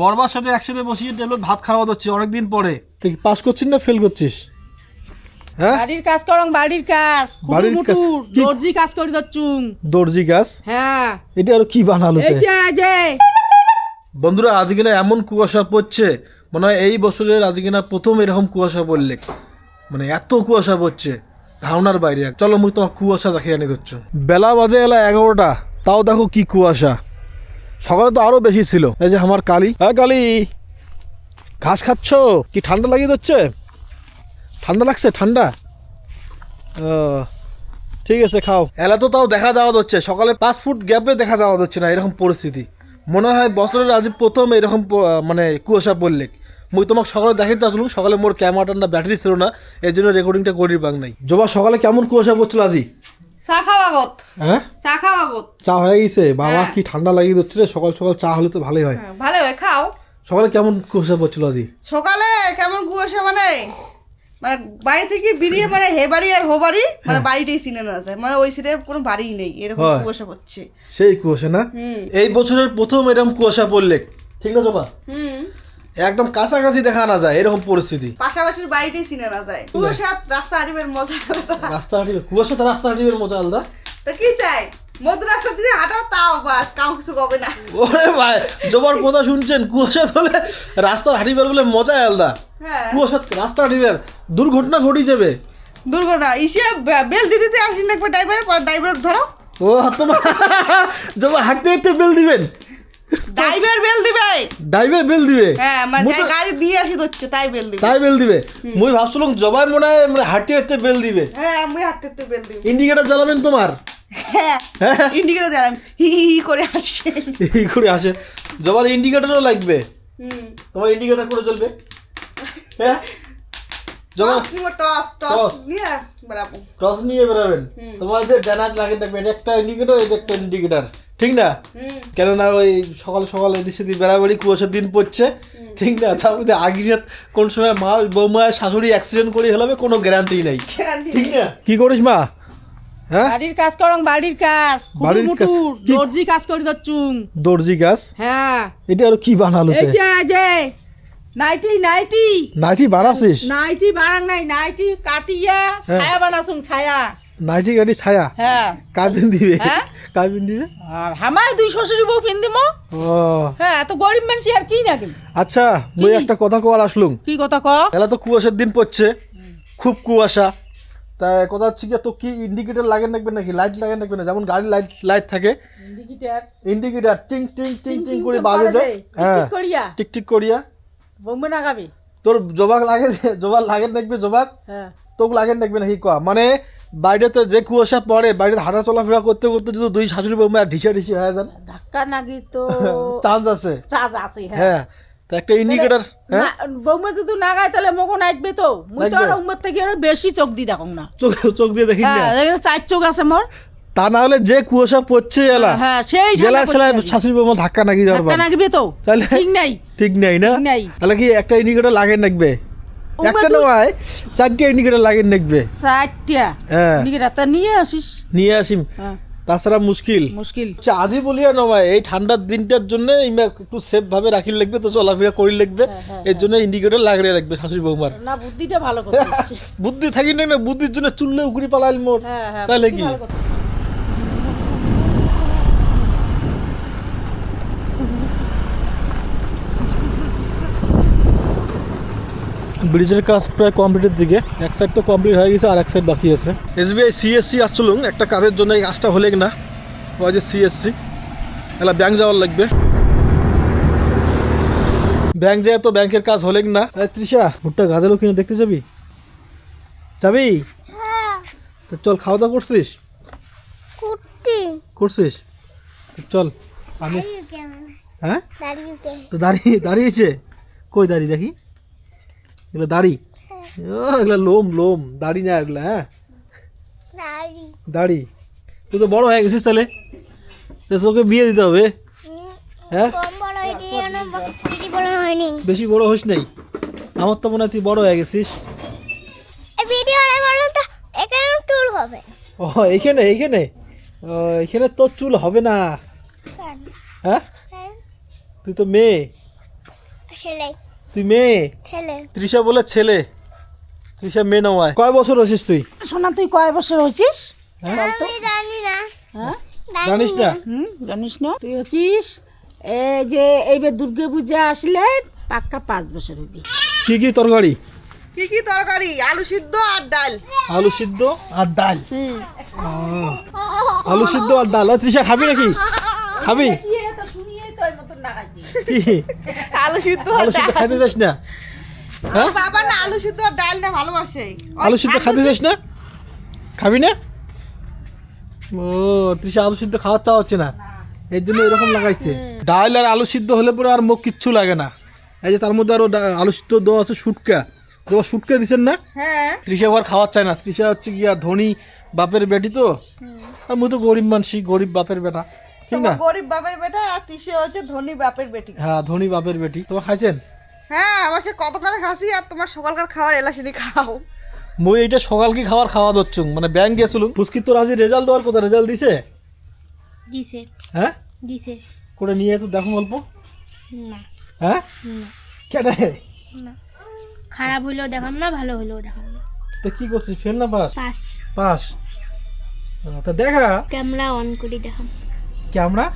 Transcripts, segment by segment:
বরবার সাথে একসাথে বসিয়ে টেবিলে ভাত খাওয়া হচ্ছে অনেকদিন পরে। তুই পাস করছিস না ফেল করছিস? হ্যাঁ? বাড়ির কাজ করং বাড়ির কাজ। বাড়ির বাড়ির কাজ? মুটুর কি? দর্জি কাজ করি দচ্ছুং দর্জি গাছ হ্যাঁ। এটা আর কি বানালো তে? এইটা যে। বন্ধুরা আজকে না এমন কুয়াশা পড়ছে মনে হয় এই বছরের আজকে না প্রথম এরকম কুয়াশা পড়লে। মানে এত কুয়াশা পড়ছে ধারণার বাইরে। চলো মুই তোমার কুয়াশা দেখিয়ে আনি দিচ্ছ বেলা বাজে এলা এগারোটা তাও দেখো কি কুয়াশা। সকালে তো আরও বেশি ছিল। এই যে আমার কালি। হ্যাঁ কালি, ঘাস খাচ্ছ? কি ঠান্ডা লাগিয়ে দিচ্ছে? ঠান্ডা লাগছে? ঠান্ডা? ঠিক আছে, খাও। এলা তো তাও দেখা যাওয়া হচ্ছে। সকালে পাঁচ ফুট গ্যাপে দেখা যাওয়া হচ্ছে না, এরকম পরিস্থিতি। মনে হয় বছরের আজ প্রথম এরকম মানে কুয়াশা পড়লে মুই তোমাকে সকালে দেখে দেখাইতে আসলাম, সকালে মোর ক্যামেরাটা না, ব্যাটারি ছিল না, এই জন্য রেকর্ডিংটা করি পাং নাই। জবা, সকালে কেমন কুয়াশা পড়ছিল আজি? চা খাওয়া গত হ্যাঁ? চা খাওয়া গত চা হয়ে গেছে। বাবা হ্যাঁ। কি ঠান্ডা লাগিয়ে দিচ্ছে রে। সকাল সকাল চা হলে তো ভালোই হয়। হ্যাঁ, ভালো হয় খাও। সকালে কেমন কুয়াশা পড়ছিল আজি? সকালে কেমন কুয়াশা মানে? মানে বাড়ি থেকে বেরিয়ে মানে হে বাড়ি আর হো বাড়ি মানে বাড়িটাই চিনে না যায়। মানে ওই সাইডে কোনো বাড়িই নেই। এরকম হয়। কুয়াশা পড়ছে। সেই কুয়াশা না? এই বছরের প্রথম এরকম কুয়াশা পড়লে। ঠিক না জবা? হুম। একদম কাছাকাছি দেখা না যায় এরকম পরিস্থিতি। পাশাপাশির বাড়িটাই চিনে না যায়। কুয়াশা রাস্তা হাঁটিবের মজা আলাদা। রাস্তা হাঁটিবে কুয়াশাতে রাস্তা হাঁটিবে মজা আলাদা। তা কি তাই? মধু রাস্তা দিয়ে হাঁটাও তাও বাস কাউ কিছু কবে না। ওরে ভাই জবার কথা শুনছেন কুয়াশা হলে রাস্তা হাঁটিবার বলে মজা আলাদা। হ্যাঁ। কুয়াশা রাস্তা হাঁটিবার দুর্ঘটনা ঘটি যাবে। দুর্ঘটনা ইসে বেল দিতে দিতে আসি না একবার ড্রাইভার পর ড্রাইভার ধরো। ও তোমার জবা হাঁটতে হাঁটতে বেল দিবেন। ড্রাইভার বেল দিবে? ড্রাইভার বেল দিবে? হ্যাঁ মানে মুই গাড়ি দিয়ে আসি হচ্ছে তাই বেল দিবে। তাই বেল দিবে? মুই ভাবছিলাম জবাই মনে হয় মানে হাঁটতে হাঁটতে বেল দিবে। হ্যাঁ আমি হাঁটতে হাঁটতে বেল দিবে। ইন্ডিকেটার জ্বালাবেন তোমার? হ্যাঁ হ্যাঁ। ইন্ডিকেটার জানাম হি হি হি করে আসে। এই করে আসে। জবার ইন্ডিকেটারও লাগবে। হুম। তোমার ইন্ডিকেটার করে চলবে। হ্যাঁ? টস নিব টস টস টস। নিয়ে বেড়াবো। টস নিয়ে বেরাবেন তোমার যে ডানাত লাগে এটা একটা ইন্ডিকেটার এটা একটা ইন্ডিকেটার ঠিক না? কেননা ওই সকাল সকাল এদিক সেদিক বেড়াবেড়ি কুয়াশার দিন পড়ছে। ঠিক না? তার মধ্যে আগিরাত কোন সময় মা বৌমা শাশুড়ি অ্যাক্সিডেন্ট করে হলাবে কোনো গ্যারান্টি নাই। ঠিক না? কি করিস মা? হ্যাঁ? বাড়ির কাজ করং বাড়ির কাজ। বাড়ির কাজ? দর্জি কাজ করি দচ্ছুং দর্জি গাছ হ্যাঁ। এটা আর কি বানালো তে? এইটা যে নাইটি নাইটি। নাইটি বানাছিস নাইটি বানাং নাই নাইটি কাটিয়া হ্যাঁ। ছায়া বানাছুং ছায়া। নাইটি গাড়ি ছায়া? হ্যাঁ। কাবিন দিবে? হ্যাঁ? কাবিন দিবে? আর হামায় দুই শ্বশুরি বউ পিন্দিম ও। হ্যাঁ এত গরিব মানুষ আর কি নাকি? আচ্ছা মুই একটা কথা কওয়ার আসলুম কি কথা ক? এলা তো কুয়াশার দিন পড়ছে। খুব কুয়াশা। তা কথা হচ্ছে কি তো কি ইন্ডিকেটর লাগে রাখবে নাকি? লাইট লাগে রাখবে না? যেমন গাড়ির লাইট লাইট থাকে। ইন্ডিকেটর টিং টিং টিং টিং করে বাজে যায়। হ্যাঁ। করিয়া। টিক টিক করিয়া। বোম্বে তোর জবাক লাগে জবাক লাগে দেখবে জবাক? হ্যাঁ। তোক লাগে দেখবে নাকি কয়া? মানে বাইরেতে যে কুয়াশা পড়ে বাইরে হাঁটা চলাফেরা করতে করতে যদি দুই শাশুড়ি বৌমা ঢিসা ঢিসি হয়ে যান ধাক্কা তো? চান্স আছে। চার্জ আছে হ্যাঁ। হ্যাঁ তা একটা ইন্ডিকেটর হ্যাঁ? বৌমা যদি তাহলে মগন আসবে তো। মুই তো আর উম্মত থেকে আরও বেশি চোখ দি দেখো না। চোখ দিয়ে দেখি না? চার চোখ আছে মোর। তা না হলে যে কুয়াশা পড়ছে এলা হ্যাঁ সেই জেলা আজকে। শাশুড়ি বৌমা ধাক্কা নাকি যাওয়ার ধাক্কা নাগবে তো তাহলে ঠিক নাই। ঠিক নাই না? তাহলে কি একটা ইন্ডিকেটর লাগে ওমা একটা নয় চারটে ইন্ডিকেটর লাগে রাখবে চারটা হ্যাঁ। নিকেটা নিয়ে আসিস। নিয়ে আসিম। হ্যাঁ। তাছাড়া মুশকিল। মুশকিল। আচ্ছা আজই বলিয়া নয় এই ঠান্ডার দিনটার জন্য একটু সেফ ভাবে রাখি লাগবে তো চলাফেরা করি লাগবে। হ্যাঁ, এর জন্য ইন্ডিকেটর লাগিয়ে রাখবে শাশুড়ি বৌমার। না বুদ্ধিটা ভালো বুদ্ধি থাকি না না? বুদ্ধির জন্য চুললে উগড়ি পালাইল মোর। হ্যাঁ হ্যাঁ তাহলে কি? ব্রিজের কাজ প্রায় কমপ্লিটের দিকে। এক সাইড তো কমপ্লিট হয়ে গেছে আর এক সাইড বাকি আছে। এসবিআই সিএসসি আসছিলুম একটা কাজের জন্য এই কাজটা হলে না ওই যে সিএসসি এলা ব্যাংক যাওয়ার লাগবে। ব্যাংক যায় তো ব্যাংকের কাজ হলে না তৃষা ভুট্টা গাজালো কিনে দেখতে যাবি? যাবি? তো চল খাওয়া দাওয়া করছিস? কুর্তি করছিস? চল আমি হ্যাঁ? তো দাঁড়িয়ে দাঁড়িয়েছে কই দাঁড়িয়ে দেখি। এগুলো দাড়ি? ও এগুলো লোম লোম। দাড়ি না এগুলো হ্যাঁ? দাড়ি। তুই তো বড় হয়ে গেছিস তাহলে। তোকে বিয়ে দিতে হবে। হ্যাঁ? বেশি বড় হইস নাই। আমার তো মনে হয় তুই বড় হয়ে গেছিস। করলে তো এখানে ও এইখানে এইখানে? ও এখানে তোর চুল হবে না। হ্যাঁ? তুই তো মেয়ে। তুই মেয়ে? ছেলে। তৃষা বলে ছেলে। তৃষা মেয়ে নয়। কয় বছর হয়েছিস তুই? সোনা তুই কয় বছর হয়েছিস আমি জানি না। হ্যাঁ? জানিস না। হুম জানিস না? তুই হচ্ছিস এই যে এইবার দুর্গা পূজা আসলে পাক্কা পাঁচ বছর হবি কি কি তরকারি? কি কি তরকারি? আলু সিদ্ধ আর ডাল। আলু সিদ্ধ আর ডাল? আলু সিদ্ধ আর ডাল। ও, তৃষা খাবি নাকি? খাবি? কি? আলু সিদ্ধ আর আলু সিদ্ধ ডাল। খাইতে যাস না? হ্যাঁ? বাবা না আলু সিদ্ধ আর ডাল না ভালোবাসে। আলু সিদ্ধ খাইতে যাস না? খাবি না? ও তৃষা আলু সিদ্ধ খাওয়ার হচ্ছে না। এর জন্য এরকম লাগাইছে। ডাল আর আলু সিদ্ধ হলে পরে আর মুখ কিচ্ছু লাগে না। এই যে তার মধ্যে আরও আলু সিদ্ধ দেওয়া আছে শুটকা। যখন শুটকা দিচ্ছেন না? হ্যাঁ। তৃষা আবার খাওয়ার চায় না। তৃষা হচ্ছে গিয়া ধনী বাপের বেটি তো। আর মুই তো গরিব মানসি গরিব বাপের বেটা। ঠিক না? তোমার গরিব বাপের বেটা আর তিসে হচ্ছে ধনী বাপের বেটি। হ্যাঁ ধনী বাপের বেটি। তোমার খাইছেন? হ্যাঁ আমার সে কতকার খাসি আর তোমার সকালকার খাওয়ার এলাসিনি খাও। মুই এইটা সকালকে খাওয়ার খাওয়া দচ্ছ মানে ব্যাংক গেছিলুম ফুসকি তোর আজ রেজাল্ট দেওয়ার কথা রেজাল্ট দিছে? দিছে। হ্যাঁ? দিছে। করে নিয়ে তো দেখো অল্প। না। হ্যাঁ? কেন? না। খারাপ হইলেও দেখাম না ভালো হইলেও দেখাম না। তা কি করছিস? ফেল না পাস? পাস। পাস। ও, তা দেখা। ক্যামেরা অন করে দেখাম। ক্যামেরা?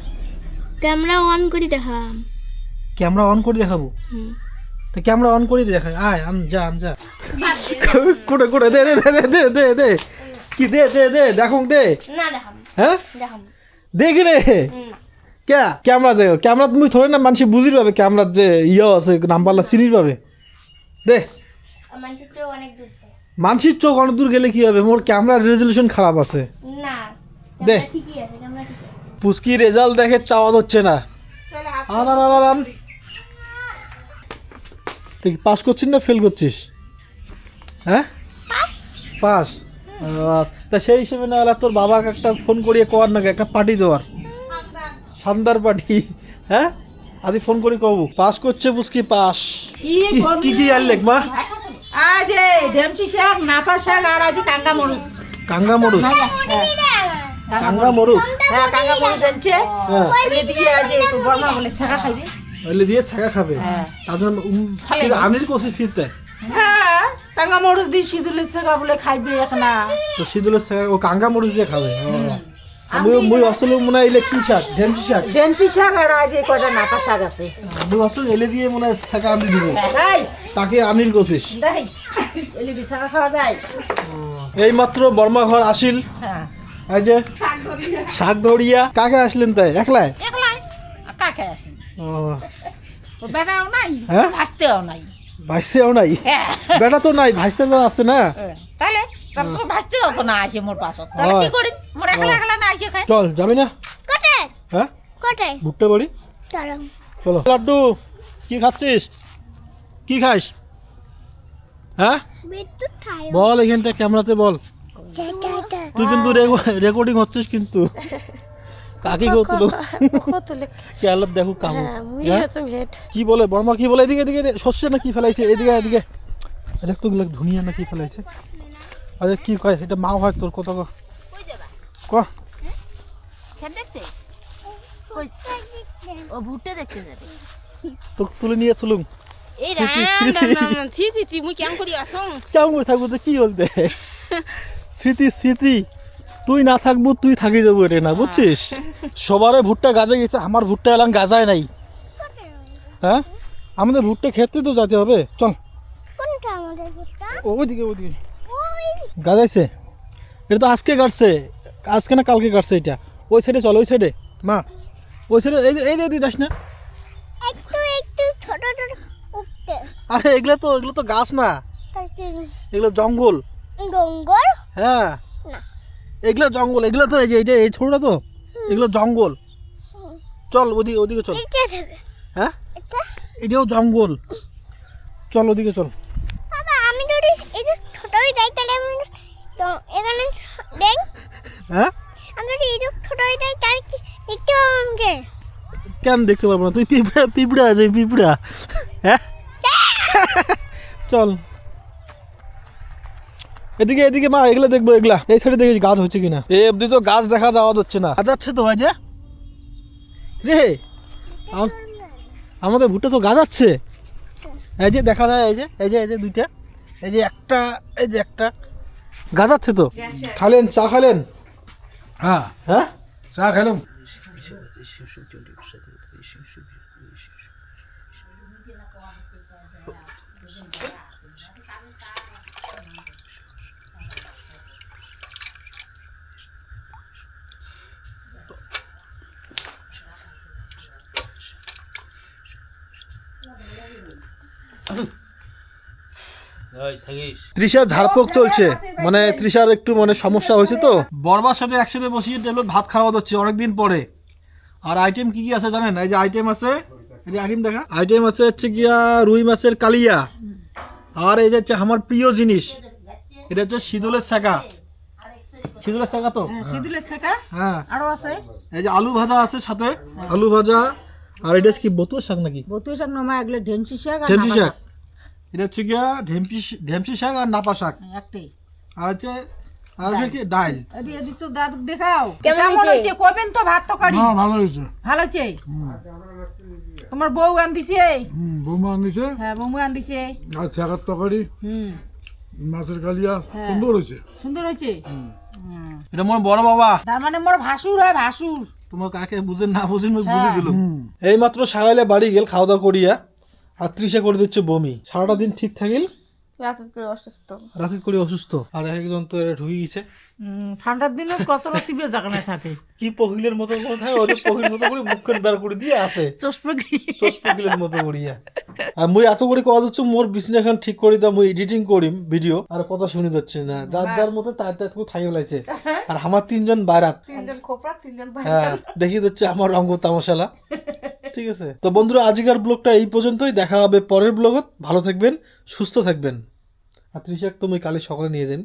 ক্যামেরা অন করে দেখাম। ক্যামেরা অন করে দেখাবো? তা ক্যামেরা অন করে দেখাই। আয় আন যা আন যা। করে করে দে দে দে দে দে দে। কি দে দে দে দেখুন দে। না দেখাম। হ্যাঁ? দেখাম। দেখি রে না কে ক্যামেরা দে ক্যামেরা তুমি থোড়ে না মানুষ বুঝির পাবে ক্যামেরার যে ইয়ে আছে নাম্বারলা চিনির পাবে দে। তো চোখ অনেক দূর যায়। মানসির চোখ অনেক দূর গেলে কি হবে? মোর ক্যামেরার রেজলিউশন খারাপ আছে। না দে। ঠিকই আছে ক্যামেরা ঠিক আছে। পুস্কি রেজাল্ট দেখে চাওয়া হচ্ছে না। আন তুই পাস করছিস না ফেল করছিস? হ্যাঁ? পাস তা সেই হিসেবে না হলে তোর বাবাকে একটা ফোন করিয়ে কর নাকি একটা পার্টি দেওয়ার? শানদার পার্টি হ্যাঁ? আজ ফোন করি কবু পাস করছে পুস্কি পাস কি কি- আর লেখ মা? আজ এই ডেমচি শাক নাপা শাক আর আজ কাঙ্গা মরুচ কাঙ্গা মরুচ কাঙ্গা মরুচ হ্যাঁ কাঙ্গা মরুচ আনছে হ্যাঁ। এলে দিয়ে আজ এই তোর বর্মা বলে শাখা খাইবে। ওইলে দিয়ে ছাগা খাবে। হ্যাঁ। তার জন্য কোশি ফিরতে। হ্যাঁ কাঙ্গা মরুচ দিয়ে সিঁদুলের শাখা বলে খাইবে এখন তো শীতলের ছাগা ও কাঙ্গা মরুচ দিয়ে খাবে। মুই মুই আসলে মনে হয় কি শাক ঢেমসি শাক। ডেমচি শাক আর আজ এই কটা শাক আছে। মুই আসলে এলে দিয়ে মনে হয় আনি দিব। তাই তাকে আনির কোশিস দেখ এলে দিয়ে শাখা খাওয়া যায়। এই মাত্র বর্মা ঘর আসিল। হ্যাঁ। এই যে শাক ধরিয়া কাকে আসলেন তাই? একলাই? একলাই। কাকে ও, ও বেটাও নাই হ্যাঁ? ভাসতেও নাই। ভাইসেও নাই? হ্যাঁ। বেটা তো নাই ভাইসতে তো আছে না? তাহলে তো ভাসতেও তো না আছে মোর পাশত তাহলে কি করি? মোর একলা একলা না খাই চল যাবি না? কোথায়? হ্যাঁ? ভুট্টা বাড়ি? চলো। চলো। লাড্ডু কি খাচ্ছিস? কি খাইস? হ্যাঁ? বল এখানটা ক্যামেরাতে বল। তুই কিন্তু রেকর্ডিং হচ্ছিস কিন্তু। কাকি কাকে কৌতুলো কেয়াল দেখো কামু। হ্যাঁ? কি বলে? বর্মা কি বলে? এদিকে এদিকে শস্য না কি ফেলাইছে? এদিকে এদিকে। দেখ তো গুলো ধুনিয়া না কি ফেলাইছে? আরে কি কয়? এটা মা হয় তোর কত ক? ক দেখতে ও ভুট্টে দেখতে যাবে। তো তুলে নিয়ে তুলুম এই থি, থি, রাম থি, রাম রাম। থি থি থি মুই কেমন করি আসং কেমন করে থাকব? তো কি বলতে? স্মৃতি স্মৃতি। তুই না থাকব তুই থাকি যাব রে না বুঝছিস? সবারে ভুট্টা গাজে গেছে আমার ভুট্টা এলাম গাজায় নাই। হ্যাঁ? আমাদের ভুট্টা খেতে তো যেতে হবে। চল। কোনটা আমাদের ওইদিকে ওইদিকে। গাজাইছে। এটা তো আজকে কাটছে আজকে না কালকে কাটছে এটা? ওই সাইডে চল ওই সাইডে মা ওই সাইডে এই এই দিয়ে যাস না। একটু একটু ছোট ছোট আরে এগুলো তো এগুলো তো গাছ না। এগুলো জঙ্গল। ডঙ্গর হ্যাঁ। এগুলো জঙ্গল এগুলো তো এই যে এইটা এই ছোটটা তো এগুলো জঙ্গল। চল ওদিকে ওদিকে চল। হ্যাঁ? এটাও জঙ্গল। চল ওদিকে চল। বাবা আমি যদি এই যে ছোটই যাই তাহলে আমি তো এখানে দেখ। হ্যাঁ? আমি যদি এই যে ছোটই যাই তার কি দেখতে পাবো আমাকে? কেন দেখতে পারব না? তুই পিঁপড়া পিঁপড়া আছে পিঁপড়া। হ্যাঁ? চল। এদিকে এদিকে মা এগুলো দেখব এগুলা এই সাইডে দেখিস গাছ হচ্ছে কিনা এই অবধি তো গাছ দেখা যাওয়া যাচ্ছে না গাছ যাচ্ছে তো ভাই যে রে আম- আমাদের ভুট্টা তো গাছ আছে এই যে দেখা যায় এই যে এই যে এই যে দুইটা এই যে একটা এই যে একটা গাজাচ্ছে তো খালেন চা খালেন হ্যাঁ হ্যাঁ চা খেলাম তৃষার ঝাড়পোক চলছে। মানে তৃষার একটু মানে সমস্যা হয়েছে তো? বরবার সাথে একসাথে বসিয়ে টেবিল ভাত খাওয়া হচ্ছে অনেকদিন পরে। আর আইটেম কি কি আছে জানেন? এই যে আইটেম আছে যে আইটেম দেখা। আইটেম আছে হচ্ছে গিয়া রুই মাছের কালিয়া। আর এই যে হচ্ছে আমার প্রিয় জিনিস এটা হচ্ছে শীতলের শাকা শীতলের শাকা তো? সিঁদুলের ছেকা হ্যাঁ। আরও আছে। এই যে আলু ভাজা আছে সাথে আলু ভাজা। আর এটা হচ্ছে কি বতুর শাক নাকি? বতু শাক নমা এগুলো ঢেমসি শাক ঢেমসি শাক এটা হচ্ছে গিয়া ঢেমসি ঢেমসি শাক আর নাপা শাক একটাই। আর হচ্ছে আর হচ্ছে কি ডাল এদি এদি তো দাদু দেখাও। কেমন হয়েছে? হয়েছে? তো ভাত তো হ্যাঁ ভালো হয়েছে। ভালো হয়েছে? তোমার বউ আনদিছে হুম বৌমা আনিছে হ্যাঁ আর তরকারি হুম। মাছের কালিয়া সুন্দর হয়েছে। সুন্দর হয়েছে? এটা মোর বড় বাবা? তার মানে মোর ভাসুর হয় ভাসুর। তোমার কাকে বুঝেন না বুঝেন বুঝে দিল এই মাত্র সাগাইলে বাড়ি গেল খাওয়া দাওয়া করিয়া আর ত্রিশে করে দিচ্ছে বমি। সারাটা দিন ঠিক থাকিল? রাতে করে অসুস্থ। রাতের করে অসুস্থ। আর একজন তো ঢুকে গেছে। উম, ঠান্ডার দিনে কত রাতিবে জাগানে থাকে। কি পহিলের মতো করে থাকে ওটা পহিল মতো করে মুখের বের করে দিয়ে আসে। চশমা চোখ পহিলের মতো করিয়া। মুই এত করে কথা হচ্ছে মোর বিছনা খান ঠিক করে দাও মুই এডিটিং করিম ভিডিও আর কথা শুনে যাচ্ছে না। যার যার মতো তার তার থাকি ফেলাইছে আর আমার তিনজন বাইরাত। তিনজন খোপরা তিনজন বাইরাত। হ্যাঁ দেখি হচ্ছে আমার রঙ্গ তামাশালা। ঠিক আছে? তো বন্ধুরা আজকের ব্লগটা এই পর্যন্তই। দেখা হবে পরের ব্লগত। ভালো থাকবেন সুস্থ থাকবেন। আর ত্রিশাক তুমি কালে সকালে নিয়ে যান